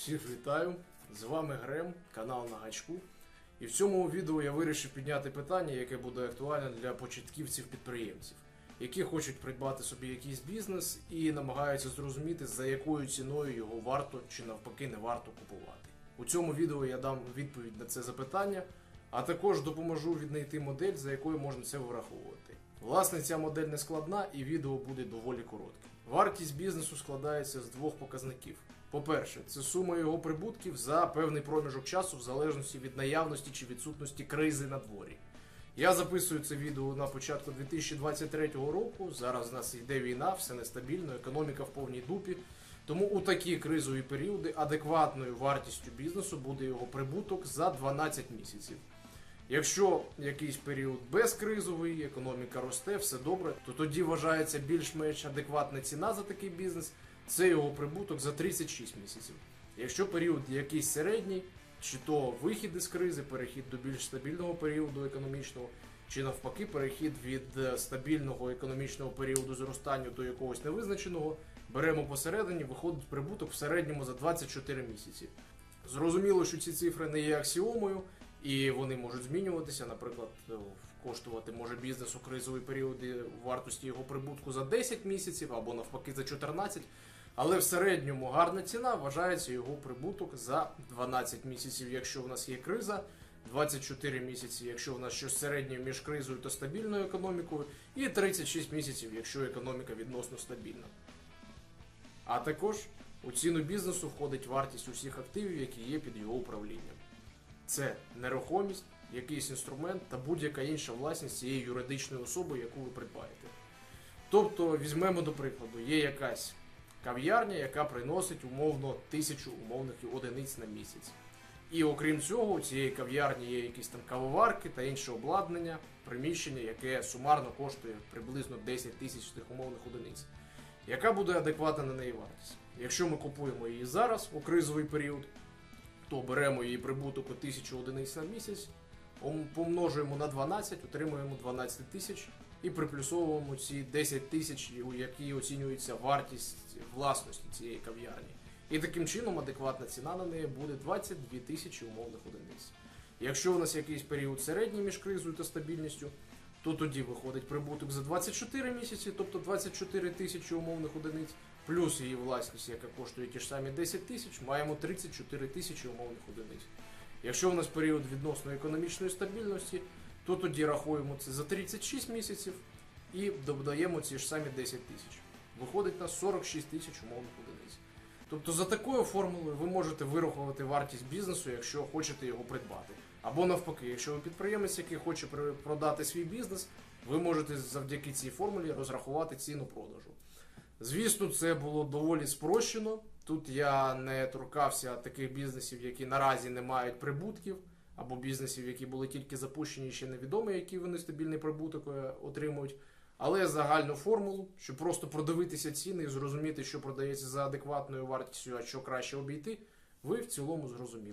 Всіх вітаю! З вами Грем, канал на гачку. І в цьому відео я вирішив підняти питання, яке буде актуальне для початківців-підприємців, які хочуть придбати собі якийсь бізнес і намагаються зрозуміти, за якою ціною його варто чи навпаки не варто купувати. У цьому відео я дам відповідь на це запитання, а також допоможу віднайти модель, за якою можна це враховувати. Власне, ця модель не складна і відео буде доволі коротке. Вартість бізнесу складається з двох показників. По-перше, це сума його прибутків за певний проміжок часу, в залежності від наявності чи відсутності кризи на дворі. Я записую це відео на початку 2023 року. Зараз в нас йде війна, все нестабільно, економіка в повній дупі. Тому у такі кризові періоди адекватною вартістю бізнесу буде його прибуток за 12 місяців. Якщо якийсь період безкризовий, економіка росте, все добре, то тоді вважається більш-менш адекватна ціна за такий бізнес. Це його прибуток за 36 місяців. Якщо період якийсь середній, чи то вихід із кризи, перехід до більш стабільного періоду економічного, чи навпаки, перехід від е, стабільного економічного періоду зростання до якогось невизначеного, беремо посередині, виходить прибуток в середньому за 24 місяці. Зрозуміло, що ці цифри не є аксіомою, і вони можуть змінюватися. Наприклад, е, коштувати може бізнес у кризові періоди вартості його прибутку за 10 місяців або навпаки за 14. Але в середньому гарна ціна вважається його прибуток за 12 місяців, якщо в нас є криза, 24 місяці, якщо в нас щось середнє між кризою та стабільною економікою, і 36 місяців, якщо економіка відносно стабільна. А також у ціну бізнесу входить вартість усіх активів, які є під його управлінням. Це нерухомість, якийсь інструмент та будь-яка інша власність цієї юридичної особи, яку ви придбаєте. Тобто, візьмемо до прикладу, є якась кав'ярня, яка приносить умовно тисячу умовних одиниць на місяць. І окрім цього, у цієї кав'ярні є якісь там кавоварки та інше обладнання, приміщення, яке сумарно коштує приблизно 10 тисяч тих умовних одиниць. Яка буде адекватна на неї вартість? Якщо ми купуємо її зараз у кризовий період, то беремо її прибуток у 1000 одиниць на місяць, помножуємо на 12, отримуємо 12 тисяч і приплюсовуємо ці 10 тисяч, у які оцінюється вартість власності цієї кав'ярні. І таким чином адекватна ціна на неї буде 22 тисячі умовних одиниць. Якщо у нас якийсь період середній між кризою та стабільністю, то тоді виходить прибуток за 24 місяці, тобто 24 тисячі умовних одиниць, плюс її власність, яка коштує ті ж самі 10 тисяч, маємо 34 тисячі умовних одиниць. Якщо у нас період відносно економічної стабільності, то тоді рахуємо це за 36 місяців і додаємо ці ж самі 10 тисяч. Виходить на 46 тисяч умовних одиниць. Тобто за такою формулою ви можете вирахувати вартість бізнесу, якщо хочете його придбати. Або навпаки, якщо ви підприємець, який хоче продати свій бізнес, ви можете завдяки цій формулі розрахувати ціну продажу. Звісно, це було доволі спрощено. Тут я не торкався таких бізнесів, які наразі не мають прибутків, або бізнесів, які були тільки запущені і ще невідомо, який вони стабільний прибуток е, отримують. Але загальну формулу, щоб просто продивитися ціни і зрозуміти, що продається за адекватною вартістю, а що краще обійти, ви в цілому зрозуміли.